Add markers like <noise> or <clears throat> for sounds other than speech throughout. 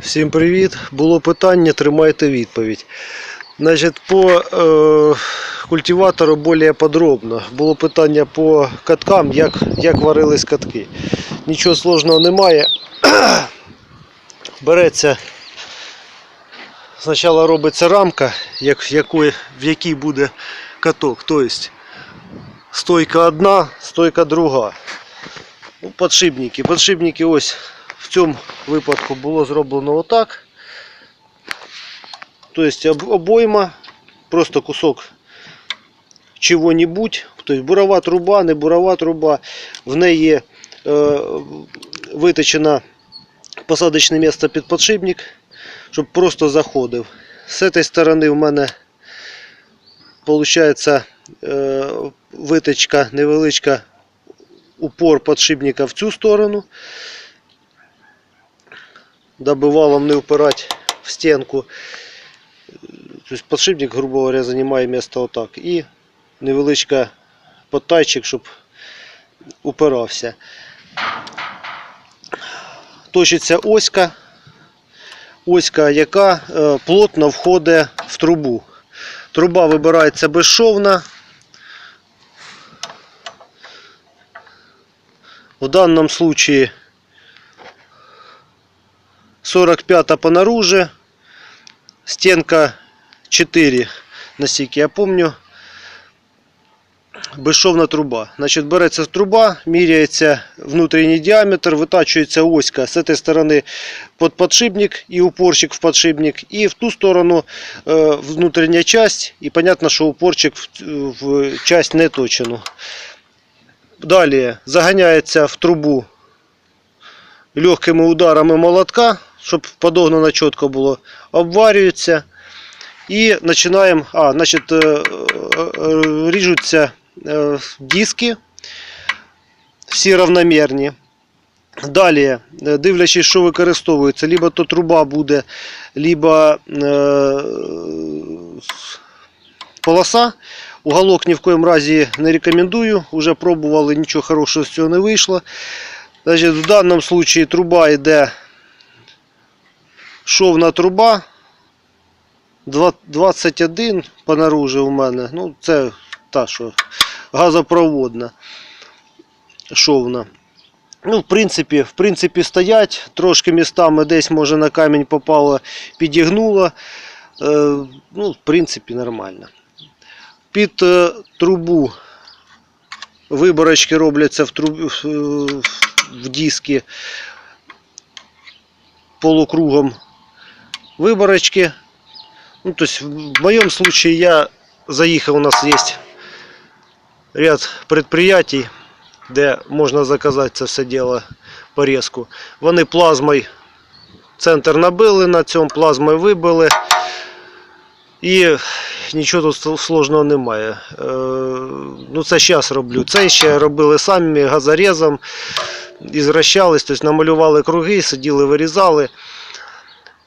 Всім привіт! Було питання, тримайте відповідь. Значить, по е, культиватору більш подробно. Було питання по каткам, як, як варились катки. Нічого сложного немає. Береться, спочатку робиться рамка, як, якої, в якій буде каток. Тобто стойка одна, стойка друга. Ну, Подшипники. Подшипники ось цьому випадку було зроблено отак. Тобто обойма, просто кусок чого-небудь. Тобто бурова труба, не бурова труба. В неї є е, виточено посадочне місце під подшипник, щоб просто заходив. З цієї сторони в мене виходить е, виточка невеличка упор подшипника в цю сторону, даби валом не впирати в стінку. Тобто подшипник, грубо говоря, займає місце отак. І невеличка подтайчик, щоб упирався. Точиться оська, оська, яка е, плотно входить в трубу. Труба вибирається безшовна. В данном случае 45 по наружу, стенка 4, наскільки я помню. Безшовна труба. Значить, береться труба, міряється внутрішній діаметр, витачується оська з цієї сторони під подшипник і упорчик в подшипник, і в ту сторону е, внутрішня часть, і понятно, що упорчик в, часть не точену. Далі заганяється в трубу легкими ударами молотка, щоб подогнано чітко було, обварюється. І починаємо, а, значить, е, е, е, ріжуться диски, всі равномірні. Далі, дивлячись, що використовується, либо то труба буде, либо е, полоса. Уголок ні в коєму разі не рекомендую. Уже пробували, нічого хорошого з цього не вийшло. Значить, в даному випадку труба йде шовна труба. 21 по наружу у мене. Ну, це та, що газопроводна шовна. Ну, в принципі, в принципі, стоять. Трошки містами десь, може, на камінь попало, підігнуло. Е, ну, в принципі, нормально. Під е, трубу виборочки робляться в, труб, в, в диски полукругом виборочки. Ну, то есть в моем случае я заехал, у нас есть ряд предприятий, де можна заказати це все діло порізку. Вони плазмою центр набили на цьому, плазмою вибили. І нічого тут сложного немає. Е, ну це зараз роблю. Це ще робили самі газорезом, ізращались, тобто намалювали круги, сиділи, вирізали.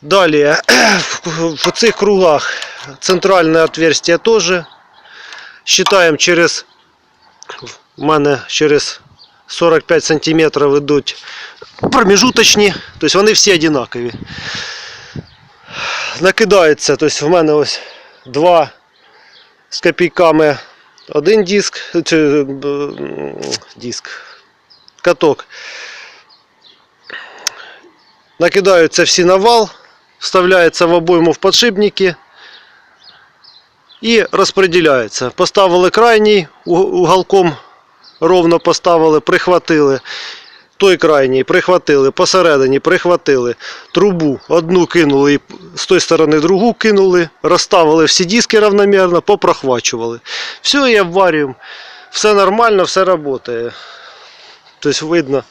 Далі <clears throat> в цих кругах центральне отверстие теж. Считаємо через у мене через 45 сантиметрів йдуть промежуточні, тобто вони всі однакові. Накидається, тобто в мене ось два з копійками один диск, чи, м, диск, каток. Накидаються всі на вал, Вставляється в обойму в подшипники і розподіляється. Поставили крайній уголком ровно поставили, прихватили. Той крайній прихватили, посередині прихватили, трубу одну кинули з тої сторони другу кинули, розставили всі диски равномірно, попрохвачували. Все, і обварюємо. Все нормально, все працює. Тобто видно.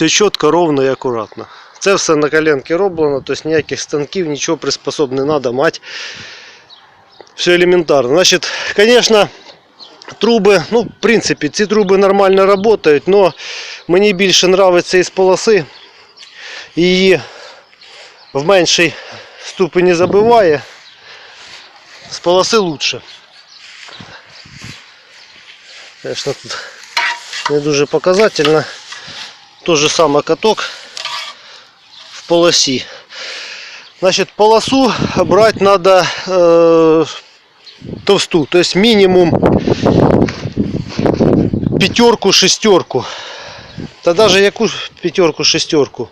Все чітко, ровно і акуратно. Це все на коленки роблено, тобто ніяких станків, нічого приспособ не треба мати. Все елементарно. Значить, звісно, труби, ну, в принципі, ці труби нормально працюють, але мені більше подобається із полоси. Її в меншій ступені забиває. З полоси лучше. Звісно, тут не дуже показательно. Тот же самый каток в полосе. Значит, полосу брать надо э, толсту, то есть минимум пятерку, шестерку. Та даже яку пятерку, шестерку.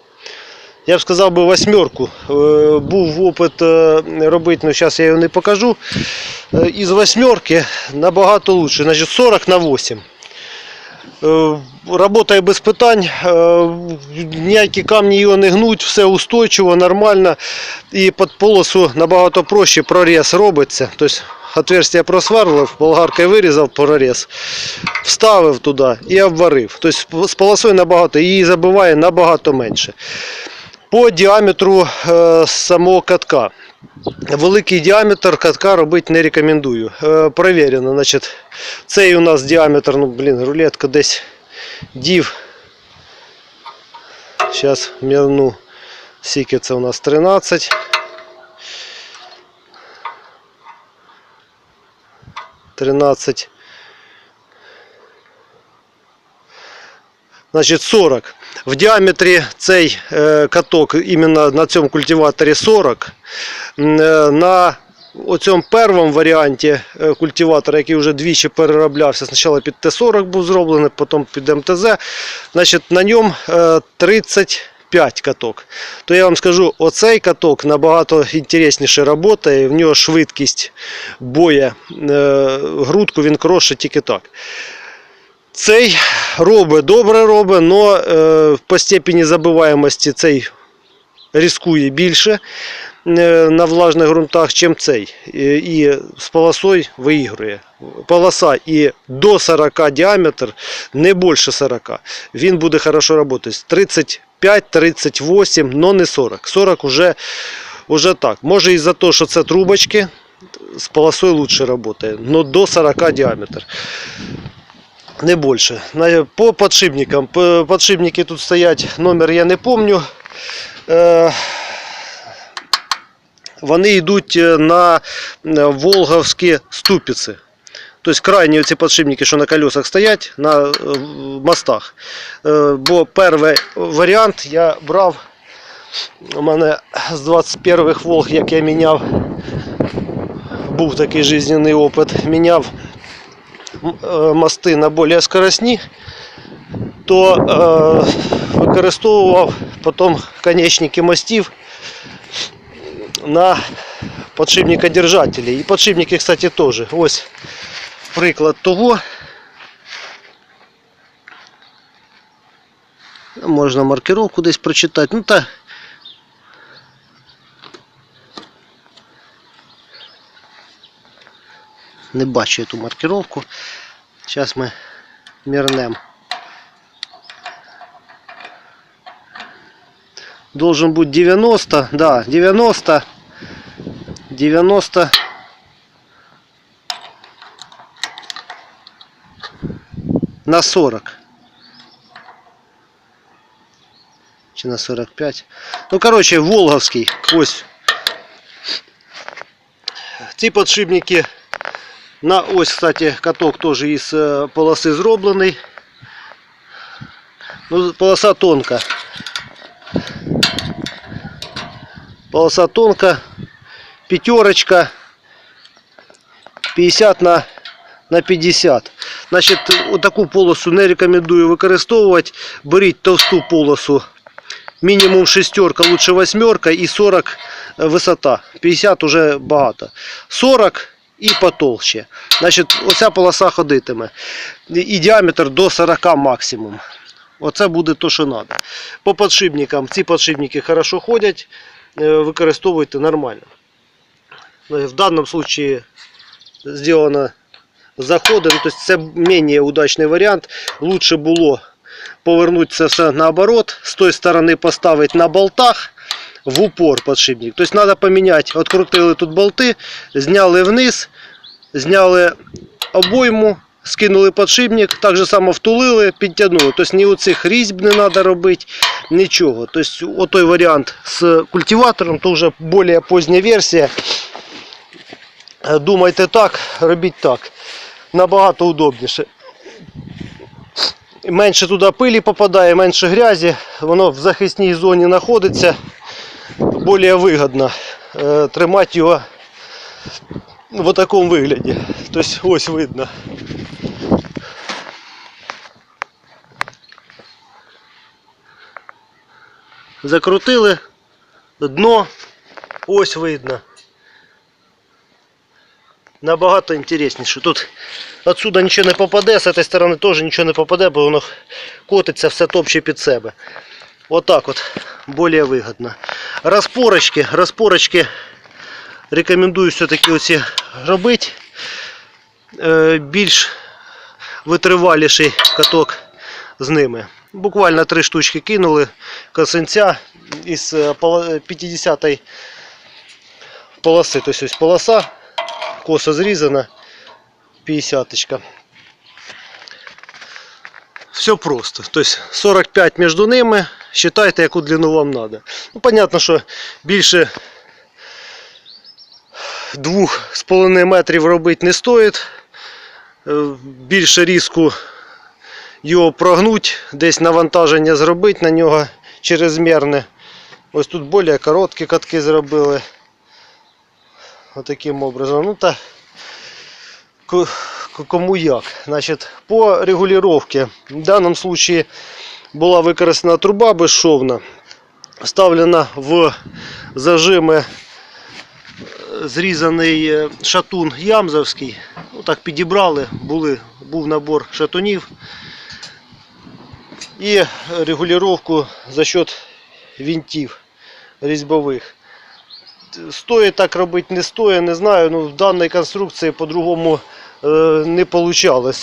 Я б сказав би восьмерку. Е, Був опит е, робити, але зараз я його не покажу. Е, Із восьмерки набагато лучше, значить 40 на 8. Е, Работає без питань, е, ніякі камні його не гнуть, все устойчиво, нормально. І під полосу набагато проще проріз робиться. Тобто отверстие просварлив, болгаркою вирізав проріз, вставив туди і обварив. Тобто з полосою набагато, її забиває набагато менше. По діаметру е, самого катка. Великий діаметр катка робити не рекомендую. Е, Провірено. Значить, цей у нас діаметр, ну блін, рулетка десь дів. Зараз мірну. Скільки це у нас 13. Тринадцять. Значить 40. В діаметрі цей е, каток іменно на цьому культиваторі 40. М, е, На оцьому першому варіанті е, культиватора, який вже двічі перероблявся, спочатку під Т-40 був зроблений, потім під МТЗ. Значить, на ньому е, 35 каток. То я вам скажу, оцей каток набагато інтересніше працює, в нього швидкість боя, грудку він кроше тільки так. Цей робить, добре робить, але по степені забиваємості цей ризикує більше е, на влажних ґрунтах, чим цей. І, і з полосою виігрує. Полоса і до 40 діаметр, не більше 40. Він буде хорошо працювати. 35-38, але не 40. 40 уже, уже так. Може із-за того, що це трубочки, з полосою лучше працює, але до 40 діаметр. Не більше. По подшипникам. Подшипники тут стоять, номер я не помню. Е, Вони йдуть е, на е, волговські ступиці. Тобто крайні ці подшипники, що на колесах стоять, на мостах. Бо перший варіант я брав. У мене з 21-х Волг, як я міняв, був такий жизненний опит. Міняв мости на більш скоростні, то е, використовував потім конечники мостів на подшипникодержателі. І подшипники, кстати, теж. Ось приклад того. Можна маркировку десь прочитати. Ну та не бачу я ту маркировку. Зараз ми мірнемо. Должен быть 90, да, 90, 90 на 40. Чи на 45. Ну, короче, Волговский. Ось. Ці подшипники на ось, кстати, каток теж із е, полоси зроблений. Ну, полоса тонка. Полоса тонка. Пятерочка. 50 на, на 50. Значить, отаку полосу не рекомендую використовувати. Беріть товсту полосу. Мінімум шестерка, лучше восьмерка і 40 висота. 50 уже багато. 40 і потолще. Значить, оця полоса ходитиме. І діаметр до 40 максимум. Оце буде то, що треба. По подшипникам. Ці подшипники хорошо ходять, е, використовуйте нормально. Ну, В даному випадку зроблено заходи. Ну, тобто це менее удачний варіант. Лучше було повернути це все наоборот. З тої сторони поставити на болтах в упор подшипник. Тобто треба поміняти. Открутили тут болти, зняли вниз, зняли обойму, скинули подшипник, так же само втулили, підтягнули. Тобто ні оцих різьб не треба робити, нічого. Тобто отой варіант з культиватором, то вже більш позня версія. Думайте так, робіть так. Набагато удобніше. менше туди пилі попадає, менше грязі, воно в захисній зоні знаходиться, більш вигідно е, тримати його в такому вигляді. Тобто ось видно. Закрутили дно, ось видно. Набагато інтересніше. Тут отсюда нічого не попаде, з цієї сторони теж нічого не попаде, бо воно котиться все топче під себе. Отак от, більш вигідно. Розпорочки, розпорочки рекомендую все-таки оці робити. Е, більш витриваліший каток з ними. Буквально три штучки кинули косинця із е, 50-ї полоси. Тобто ось полоса, косо зрізана, 50-очка. Все просто. Тобто 45 між ними. Считайте, яку длину вам треба. Ну, понятно, що більше 2,5 метрів робити не стоїть. Е, Більше різку його прогнуть, десь навантаження зробити на нього чрезмірне. Ось тут більш короткі катки зробили. Отаким образом. Ну та ко- ко- кому як. Значить, по регулировке в даному случае була використана труба безшовна, вставлена в зажими зрізаний е, шатун ямзовський. Ну, так підібрали, були, був набор шатунів. І регулювання за счет винтів різьбових. Стоїть так робити, не стоїть, не знаю. Ну, в даній конструкції по-другому е, не вийшло.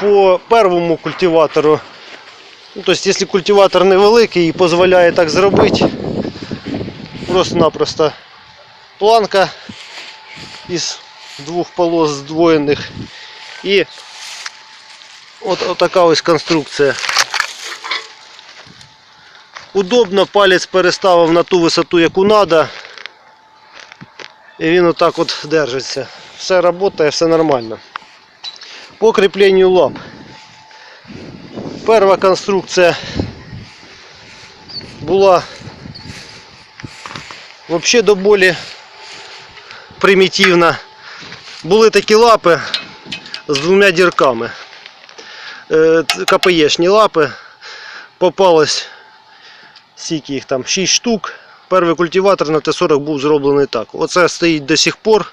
По первому культиватору, ну, тобто, якщо культиватор невеликий і дозволяє так зробити, просто-напросто планка із двох полос здвоєних і от, от така ось конструкція. Удобно, палець переставив на ту висоту, яку треба. І він отак от держиться. Все працює, все нормально. По кріпленню лап. Перша конструкція була взагалі до болі примітивна. Були такі лапи з двома дірками. Е, КПЄшні лапи. Попалось скільки їх там 6 штук. Перший культиватор на Т-40 був зроблений так. Оце стоїть до сих пор.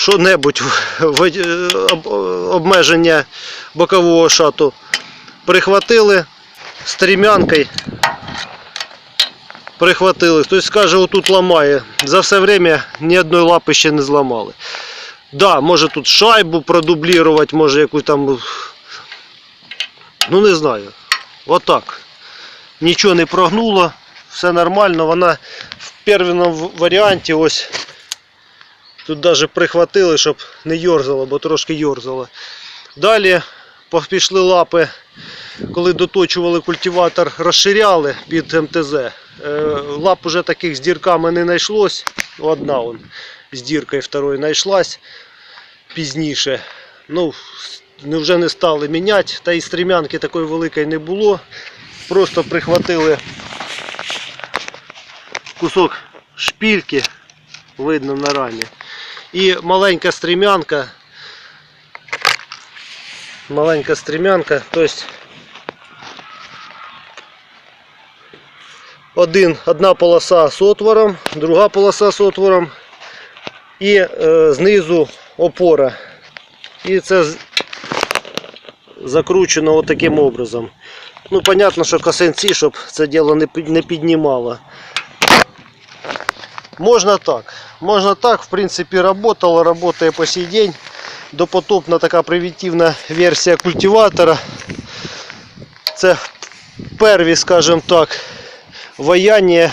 Що-небудь обмеження бокового шату прихватили стрімянкою. Прихватили. Хтось скаже, отут ламає. За все время ні одної лапи ще не зламали. Да, може тут шайбу продублірувати, може яку там. Ну не знаю. Отак. Нічого не прогнуло, все нормально. Вона в первинному варіанті ось тут навіть прихватили, щоб не йорзало, бо трошки йорзало. Далі пішли лапи, коли доточували культиватор, розширяли під МТЗ. Е, Лап уже таких з дірками не знайшлось. Одна он з діркою второї знайшлась пізніше. Ну, вже не стали міняти, та і стрімянки такої великої не було. Просто прихватили кусок шпільки, видно на рамі. І маленька стрімянка. Маленька стрімянка, тобто один, одна полоса з отвором, друга полоса з отвором і е, знизу опора. І це закручено от таким образом. Ну, понятно, що косинці, щоб це діло не піднімало. Можна так. Можна так, в принципі, работало, работає по сей день. Допотопна така примітивна версія культиватора. Це перві, скажімо так, ваяння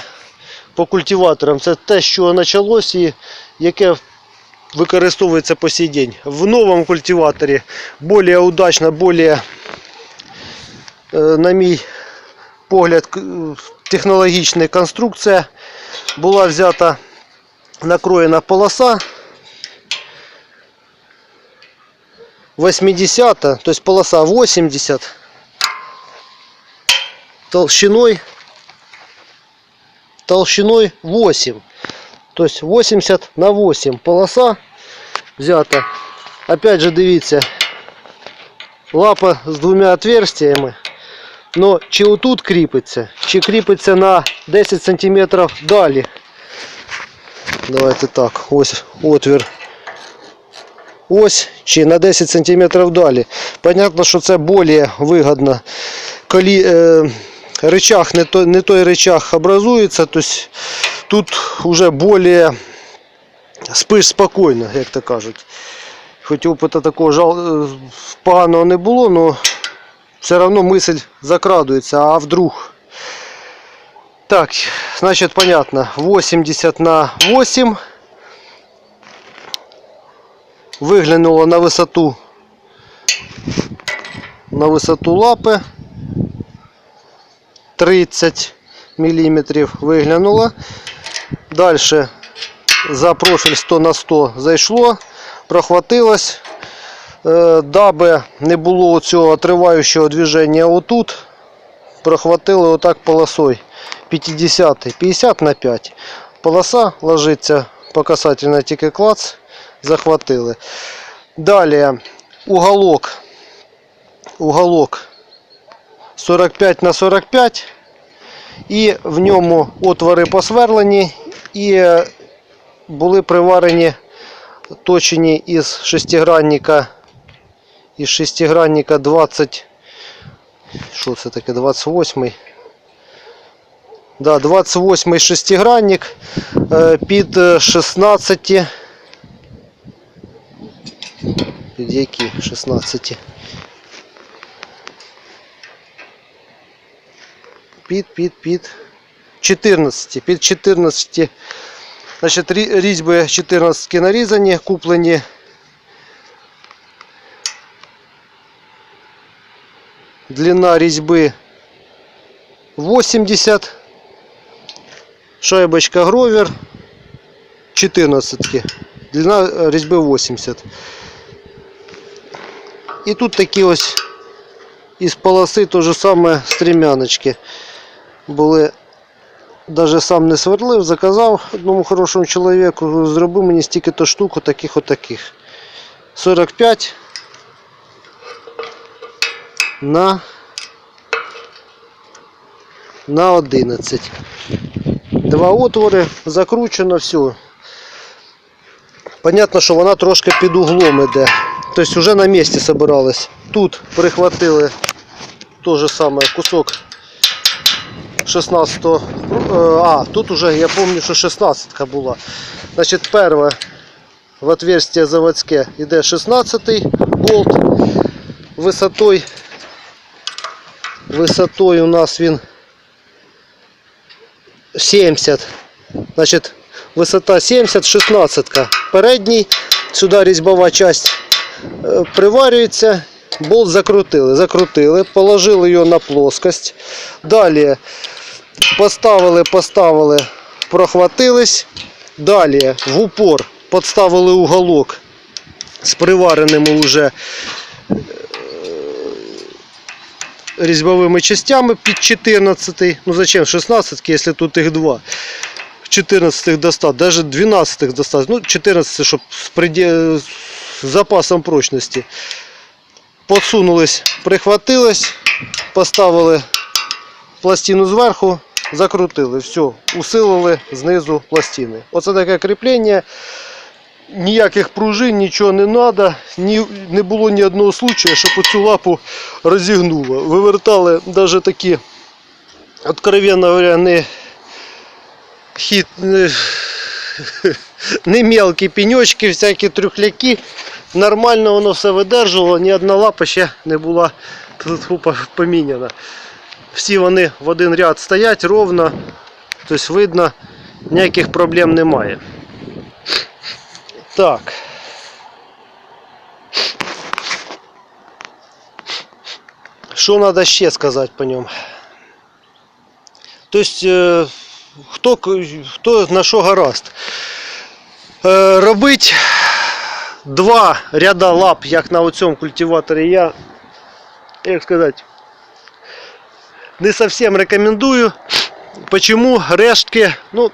по культиваторам. Це те, що почалось і яке використовується по сей день. В новому культиваторі більш удачно, більш, е, на мій погляд, технологічна конструкція. Була взята накроєна полоса. 80, то есть полоса 80 толщиной толщиной 8. То есть 80 на 8 полоса взята. Опять же, дивіться, лапа з двома отверстиями. Но чи отут кріпиться, чи кріпиться на 10 см далі. Давайте так, ось отвір. Ось чи на 10 см далі. Понятно, що це більш вигідно. Коли е, рычаг не той, не той рычаг образується, то тут вже більш спиш спокійно, як то кажуть. Хоч опиту такого жал, е, поганого не було, але все одно мисль закрадується, а вдруг. Так, значит понятно. 80 на 8. Выглянуло на высоту на высоту лапы 30 миллиметров выглянуло. Дальше за профиль 100 на 100 зайшло, прохватилось. Е, Даби не було цього триваючого движення отут, прохватили отак полосой 50 50 на 5. Полоса ложиться по касательно тільки клац, захватили. Далі уголок, уголок. 45 на 45 і в ньому отвори посверлені і е, були приварені точені із шестигранника із шестигранника 20 що це таке? 28 да, 28 шестигранник е, під е, 16 під які 16 під під під 14 під 14 Значить, рі- різьби 14 нарізані, куплені. Длина різьби 80. Шайбочка гровер 14. Длина е, різьби 80. І тут такі ось із полоси то же саме стрімяночки були Даже сам не сверлив, заказав одному хорошому чоловіку, зроби мені стільки-то штук, таких отаких. 45 на на 11. Два отвори, закручено, все. Понятно, що вона трошки під углом іде. Тобто вже на місці собиралась. Тут прихватили то же саме кусок 16 а тут уже я помню що 16 була значить перше в отверстие заводське йде 16 болт висотою висотою у нас він 70 значить висота 70 16 передній сюди різьбова часть е, приварюється. Болт закрутили закрутили положили його на плоскость. Далі Поставили, поставили, прохватились. Далі в упор підставили уголок з привареними вже е, різьбовими частями під 14. Ну зачем 16, якщо тут їх два. 14 достати, навіть 12 достати. Ну, 14, щоб з, преде... з запасом прочності. Подсунулись, прихватились, поставили пластину зверху, закрутили, все, усилили знизу пластини. Оце таке кріплення. Ніяких пружин, нічого не треба. Ні, не було ні одного случаю, щоб оцю лапу розігнуло. Вивертали навіть такі, откровенно говоря, не хід, не, <laughs> не мелкі пеньочки, всякі трюхляки. Нормально воно все видержувало, ні одна лапа ще не була поміняна. Всі вони в один ряд стоять ровно, тобто видно, ніяких проблем немає. Так. Що треба ще сказати по ньому? Тобто, е, хто, хто на що гаразд. Е, робить два ряда лап, як на цьому культиваторі, я, як сказати, не совсем рекомендую. Почему рештки, ну,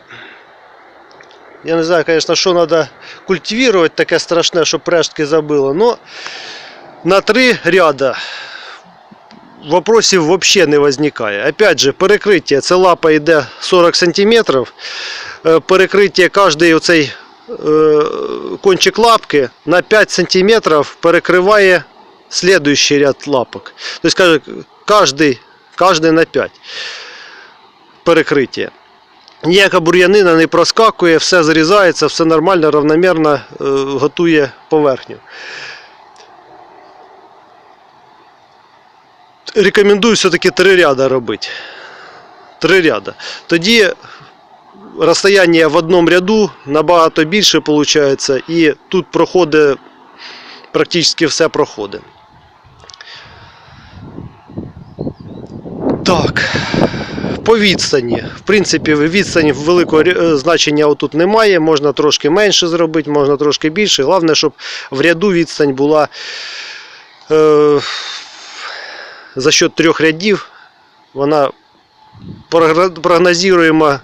я не знаю, конечно, що треба культивувати таке страшне, щоб рештки забило, но на три ряда вопросів взагалі не возникає. Опять же, перекриття, це лапа йде 40 см, перекриття кожний оцей е, кончик лапки на 5 см перекриває следующий ряд лапок. Тобто, каже, кожний, кожний на 5 перекриття. Ніяка бур'янина не проскакує, все зарізається, все нормально, равномірно е, готує поверхню. Рекомендую все-таки три ряда робити. Три ряда. Тоді розстояння в одному ряду набагато більше виходить, і тут проходить практично все проходить. Так, по відстані. В принципі, відстані великого е, значення отут немає. Можна трошки менше зробити, можна трошки більше. Головне, щоб в ряду відстань була е, за счет трьох рядів. Вона прогнозуємо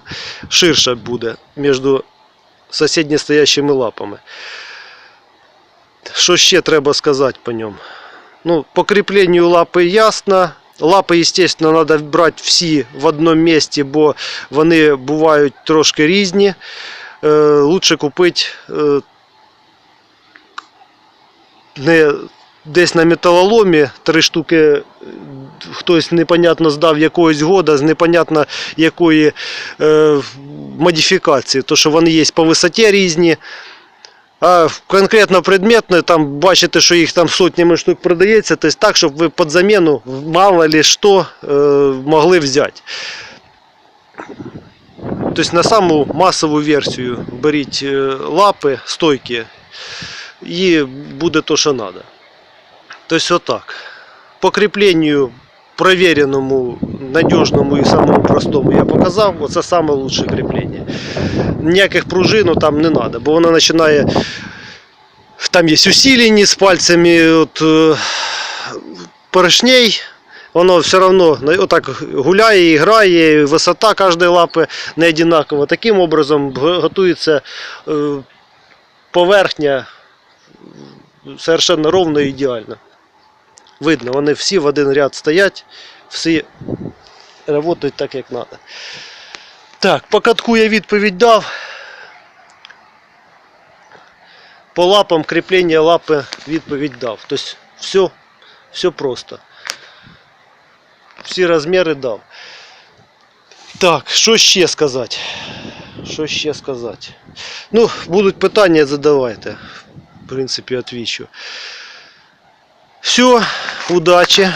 ширша буде між сусідні стоящими лапами. Що ще треба сказати по ньому? Ну, по кріпленню лапи ясно. Лапи, звісно, треба брати всі в одному місці, бо вони бувають трошки різні. Е, лучше купити е, не десь на металоломі три штуки. Хтось непонятно здав якогось года з непонятно якої е, модифікації, то що вони є по висоті різні. А конкретно предметно, там бачите, що їх там сотнями штук продається, тобто так, щоб ви під заміну мало ли що е, могли взяти. Тобто на саму масову версію беріть е, лапи, стойки, і буде то, що треба. Тобто отак. По кріпленню проверенному, надіжному і самому простому я показав. Оце саме лучше кріплення. Ніяких пружин там не треба, бо вона починає. Там є усилені з пальцями от, е, поршней. Воно все одно отак гуляє і грає, і висота кожної лапи не одинакова. Таким образом готується е, поверхня совершенно ровно і ідеально. Видно, вони всі в один ряд стоять, всі працюють так, як треба. Так, по катку я відповідь дав. По лапам кріплення лапи відповідь дав. Тобто все, все просто. Всі розміри дав. Так, що ще сказати? Що ще сказати? Ну, будуть питання, задавайте. В принципі, відвічу. Все, удачі.